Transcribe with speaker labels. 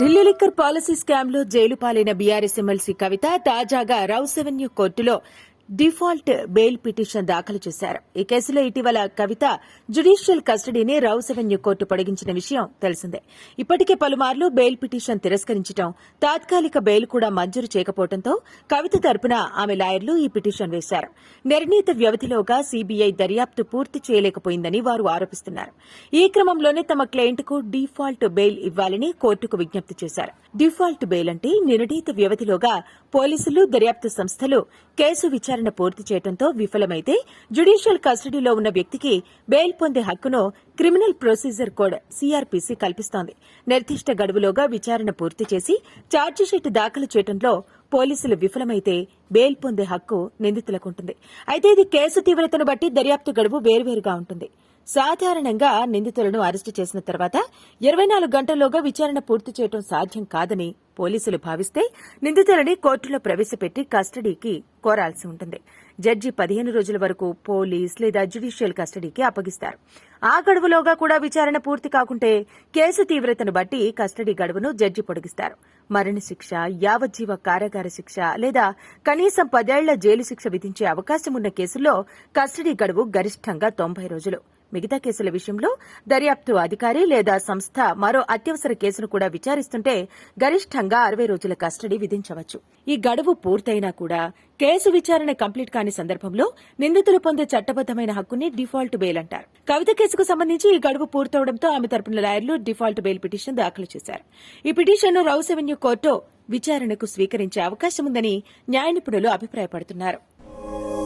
Speaker 1: Delhi liquor policy స్కామ్లో jail పాలైన BRS MLC Kavitha తాజాగా రౌస్ అవెన్యూ కోర్టులో డిఫాల్ట్ బెయిల్ పిటిషన్ దాఖలు చేశారు. ఈ కేసులో ఇటీవల కవిత జ్యుడిషియల్ కస్టడీని రౌస్ అవెన్యూ కోర్టు పొడిగించిన విషయం తెలిసిందే. ఇప్పటికే పలుమార్లు బెయిల్ పిటిషన్ తిరస్కరించడం తాత్కాలిక బెయిల్ కూడా మంజూరు చేయకపోవడంతో కవిత తరపున ఆమె లాయర్లు ఈ పిటిషన్ వేశారు. నిర్ణీత వ్యవధిలోగా సీబీఐ దర్యాప్తు పూర్తి చేయలేకపోయిందని వారు ఆరోపిస్తున్నారు. ఈ క్రమంలోనే తమ క్లయింట్కు డిఫాల్ట్ బెయిల్ ఇవ్వాలని కోర్టుకు విజ్ఞప్తి చేశారు. డిఫాల్ట్ బెయిల్ అంటే నిర్ణీత వ్యవధిలోగా పోలీసులు దర్యాప్తు సంస్థలు కేసు విచారణ పూర్తి చేయడంతో విఫలమైతే జ్యుడిషియల్ కస్టడీలో ఉన్న వ్యక్తికి బెయిల్ పొందే హక్కును క్రిమినల్ ప్రొసీజర్ కోడ్ సీఆర్పీసీ కల్పిస్తోంది. నిర్దిష్ట గడువులోగా విచారణ పూర్తి చేసి ఛార్జిషీట్ దాఖలు చేయడంలో పోలీసులు విఫలమైతే బెయిల్ పొందే హక్కు నిందితులకుంటుంది అయితే ఇది కేసు తీవ్రతను బట్టి దర్యాప్తు గడువు వేర్వేరుగా ఉంటుంది. సాధారణంగా నిందితులను అరెస్టు చేసిన తర్వాత ఇరవై నాలుగు గంటల్లోగా విచారణ పూర్తి చేయడం సాధ్యం కాదని పోలీసులు భావిస్తే నిందితులని కోర్టులో ప్రవేశపెట్టి కస్టడీకి కోరాల్సి ఉంటుంది. జడ్జి పదిహేను రోజుల వరకు పోలీస్ లేదా జ్యుడిషియల్ కస్టడీకి అప్పగిస్తారు. ఆ గడువులోగా కూడా విచారణ పూర్తి కాకుంటే కేసు తీవ్రతను బట్టి కస్టడీ గడువును జడ్జి పొడిగిస్తారు. మరణశిక్ష యావజ్జీవ కారాగార శిక్ష లేదా కనీసం పదేళ్ళ జైలు శిక్ష విధించే అవకాశం ఉన్న కేసుల్లో కస్టడీ గడువు గరిష్టంగా తొంభై రోజులు. మిగతా కేసుల విషయంలో దర్యాప్తు అధికారి లేదా సంస్థ మరో అత్యవసర కేసును కూడా విచారిస్తుంటే గరిష్టంగా అరవై రోజుల కస్టడీ విధించవచ్చు. ఈ గడువు పూర్తయినా కూడా కేసు విచారణ కంప్లీట్ కాని సందర్భంలో నిందితులు పొందే చట్టబద్దమైన హక్కుని డిఫాల్ట్ బెయిల్ అంటారు. కవిత కేసుకు సంబంధించి ఈ గడువు పూర్తవడంతో ఆమె తరపున లాయర్లు డిఫాల్ట్ బెయిల్ పిటిషన్ దాఖలు చేశారు. ఈ పిటిషన్ను రౌస్ ఎవెన్యూ కోర్టు విచారణకు స్వీకరించే అవకాశం ఉందని న్యాయ నిపుణులు అభిప్రాయపడుతున్నారు.